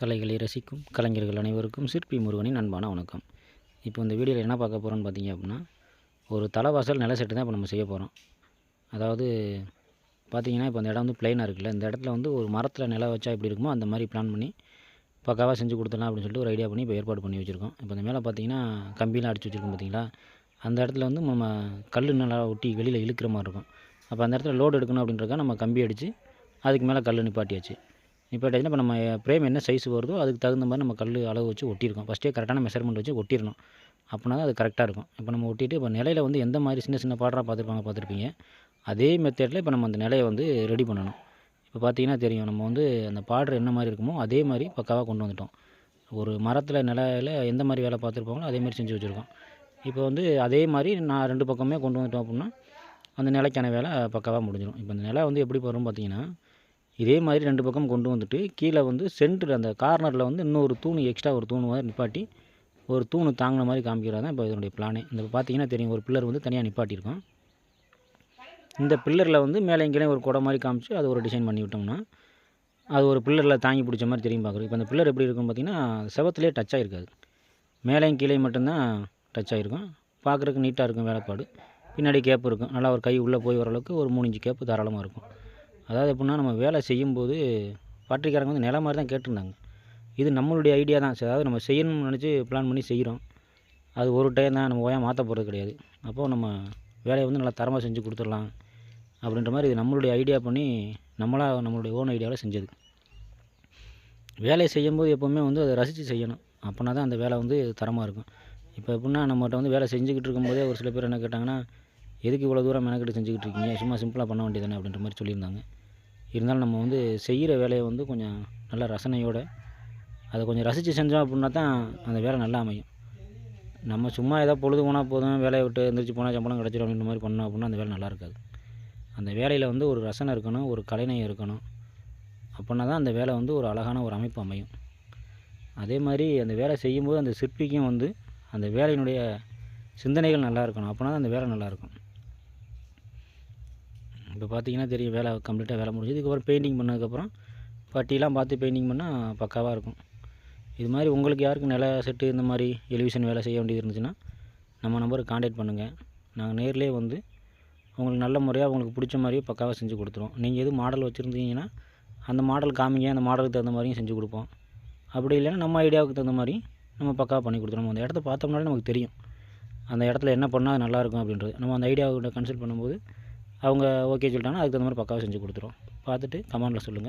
கலைகளை ரசிக்கும் கலைஞர்கள் அனைவருக்கும் சிற்பி முருகனின் அன்பான வணக்கம். இப்போ இந்த வீடியோவில் என்ன பார்க்க போகிறோன்னு பார்த்தீங்க அப்படின்னா ஒரு தலைவாசல் நில செட்டு தான் இப்போ நம்ம செய்ய போகிறோம் அதாவது பார்த்திங்கன்னா இப்போ அந்த இடம் வந்து பிளெயினாக இருக்குல்ல. இந்த இடத்துல வந்து ஒரு மரத்தில் நில வச்சா எப்படி இருக்குமோ அந்த மாதிரி பிளான் பண்ணி பக்காவாக செஞ்சு கொடுத்துடலாம் அப்படின்னு சொல்லிட்டு ஒரு ஐடியா பண்ணி இப்போ ஏற்பாடு பண்ணி வச்சுருக்கோம். இப்போ இந்த மேலே பார்த்தீங்கன்னா கம்பிலாம் அடிச்சு வச்சுருக்கோம் பார்த்திங்களா? அந்த இடத்துல வந்து நம்ம கல் நல்லா ஒட்டி வெளியில் இழுக்கிற மாதிரி இருக்கும். அப்போ அந்த இடத்துல லோடு எடுக்கணும் அப்படின்றக்கா நம்ம கம்பி அடித்து அதுக்கு மேலே கல் நிப்பாட்டியாச்சு. நிப்பாட்டியாச்சுன்னா இப்போ நம்ம ஃப்ரேம் என்ன சைஸ் வருதோ அதுக்கு தகுந்த மாதிரி நம்ம கல் அளவு வச்சு ஒட்டியிருக்கோம். ஃபஸ்ட்டே கரெக்டான மெஷர்மெண்ட் வச்சு ஒட்டிடணும் அப்படின்னா அது கரெக்டாக இருக்கும். இப்போ நம்ம ஒட்டிட்டு இப்போ நிலையில் வந்து எந்த மாதிரி சின்ன சின்ன பாடராக பார்த்துருப்பாங்க பார்த்துருப்பீங்க? அதே மெத்தேடில் இப்போ நம்ம அந்த நிலையை வந்து ரெடி பண்ணணும். இப்போ பார்த்தீங்கன்னா தெரியும் நம்ம வந்து அந்த பார்டர் என்ன மாதிரி இருக்குமோ அதே மாதிரி பக்காவாக கொண்டு வந்துட்டோம். ஒரு மரத்தில் நிலையில் எந்த மாதிரி வேலை பார்த்துருப்பாங்களோ அதே மாதிரி செஞ்சு வச்சுருக்கோம். இப்போ வந்து அதே மாதிரி நான் ரெண்டு பக்கமே கொண்டு வந்துட்டோம் அப்படின்னா அந்த நிலைக்கான வேலை பக்காவாக முடிஞ்சிடும். இப்போ இந்த நிலை வந்து எப்படி வரும் பார்த்தீங்கன்னா இதே மாதிரி ரெண்டு பக்கம் கொண்டு வந்துட்டு கீழே வந்து சென்டர் அந்த கார்னரில் வந்து இன்னொரு தூணு எக்ஸ்ட்ரா ஒரு தூண் மாதிரி நிப்பாட்டி ஒரு தூண் தாங்கின மாதிரி காமிக்கிறது தான் இப்போ இதனுடைய பிளானே இந்த பார்த்தீங்கன்னா தெரியும் ஒரு பில்லர் வந்து தனியாக நிப்பாட்டியிருக்கோம் இந்த பில்லரில் வந்து மேலே இங்கேயே ஒரு குடை மாதிரி காமிச்சு அது ஒரு டிசைன் பண்ணி விட்டோம்னா அது ஒரு பில்லரில் தாங்கி பிடிச்ச மாதிரி தெரியும் பார்க்குறது இப்போ அந்த பில்லர் எப்படி இருக்குன்னு பார்த்தீங்கன்னா செவத்துலேயே டச் ஆகிருக்காது மேலேயும் கீழே மட்டும்தான் டச் ஆகிருக்கும் பார்க்குறதுக்கு நீட்டாக இருக்கும் வேலைப்பாடு. பின்னாடி கேப் இருக்கும். நல்லா ஒரு கை உள்ளே போய் வரளவுக்கு ஒரு மூணு இன்ச்சு கேப்பு தாராளமாக இருக்கும். அதாவது எப்படின்னா நம்ம வேலை செய்யும்போது ஃபேக்ட்ரிக்காரங்க வந்து நில மாதிரி தான் கேட்டிருந்தாங்க. இது நம்மளுடைய ஐடியா தான். அதாவது நம்ம செய்யணும்னு நினச்சி பிளான் பண்ணி செய்கிறோம் அது ஒரு டைம் தான் நம்ம ஓயா மாற்ற போகிறது கிடையாது. அப்போது நம்ம வேலையை வந்து நல்லா தரமாக செஞ்சு கொடுத்துடலாம் அப்படின்ற மாதிரி இது நம்மளுடைய ஐடியா பண்ணி நம்மளாக நம்மளுடைய ஓன் ஐடியாவில் செஞ்சது. வேலையை செய்யும்போது எப்போவுமே வந்து அதை ரசித்து செய்யணும். அப்படின்னா தான் அந்த வேலை வந்து தரமாக இருக்கும். இப்போ எப்படின்னா நம்மகிட்ட வந்து வேலை செஞ்சுக்கிட்டு இருக்கும்போதே ஒரு சில பேர் என்ன கேட்டாங்கன்னா எதுக்கு இவ்வளோ தூரம் மெனக்கெட்டு செஞ்சுக்கிட்டு இருக்கீங்க? சும்மா சிம்பிளாக பண்ண வேண்டியதானே அப்படின்ற மாதிரி சொல்லியிருந்தாங்க. இருந்தாலும் நம்ம வந்து செய்கிற வேலையை வந்து கொஞ்சம் நல்ல ரசனையோடு அதை கொஞ்சம் ரசித்து செஞ்சோம் அப்படின்னா தான் அந்த வேலை நல்லா அமையும். நம்ம சும்மா ஏதோ பொழுது போனால் போதும் வேலையை விட்டு எந்திரிச்சு போனால் சம்பளம் கிடச்சிடும் அப்படின்ற மாதிரி பண்ணோம் அப்படின்னா அந்த வேலை நல்லா இருக்காது. அந்த வேலையில் வந்து ஒரு ரசனை இருக்கணும் ஒரு கலைநயம் இருக்கணும். அப்படின்னா தான் அந்த வேலை வந்து ஒரு அழகான ஒரு அமைப்பு அமையும். அதே மாதிரி அந்த வேலை செய்யும்போது அந்த சிற்பிக்கும் வந்து அந்த வேலையினுடைய சிந்தனைகள் நல்லா இருக்கணும். அப்படின்னா தான் அந்த வேலை நல்லாயிருக்கும் இப்போ பார்த்தீங்கன்னா தெரியும் வேலை கம்ப்ளீட்டாக வேலை முடிஞ்சு இதுக்கப்புறம் பெயிண்டிங் பண்ணதுக்கப்புறம் பட்டியெலாம் பார்த்து பெயிண்டிங் பண்ணால் பக்காவாக இருக்கும். இது மாதிரி உங்களுக்கு யாருக்கு நில செட்டு இந்த மாதிரி எலிவிஷன் வேலை செய்ய வேண்டியது இருந்துச்சுன்னா நம்ம நம்பருக்கு காண்டாக்ட் பண்ணுங்கள் நாங்கள் நேர்லேயே வந்து உங்களுக்கு நல்ல முறையாக உங்களுக்கு பிடிச்ச மாதிரியே பக்காவாக செஞ்சு கொடுத்துருவோம். நீங்கள் எதுவும் மாடல் வச்சுருந்தீங்கன்னா அந்த மாடல் காமிங்க அந்த மாடலுக்கு தகுந்த மாதிரியும் செஞ்சு கொடுப்போம். அப்படி இல்லைன்னா நம்ம ஐடியாவுக்கு தகுந்த மாதிரி நம்ம பக்காவாக பண்ணி கொடுத்துருவோம். அந்த இடத்த பார்த்தோம்னாலே நமக்கு தெரியும். அந்த இடத்துல என்ன பண்ணால் நல்லாயிருக்கும் அப்படின்றது. நம்ம அந்த ஐடியாவை கன்சல்ட் பண்ணும்போது அவங்க ஓகே சொல்லிட்டாங்கன்னா அதுக்கு தகுந்த மாதிரி பக்காவாக செஞ்சு கொடுத்துருவோம் பார்த்துட்டு கமெண்டில் சொல்லுங்கள்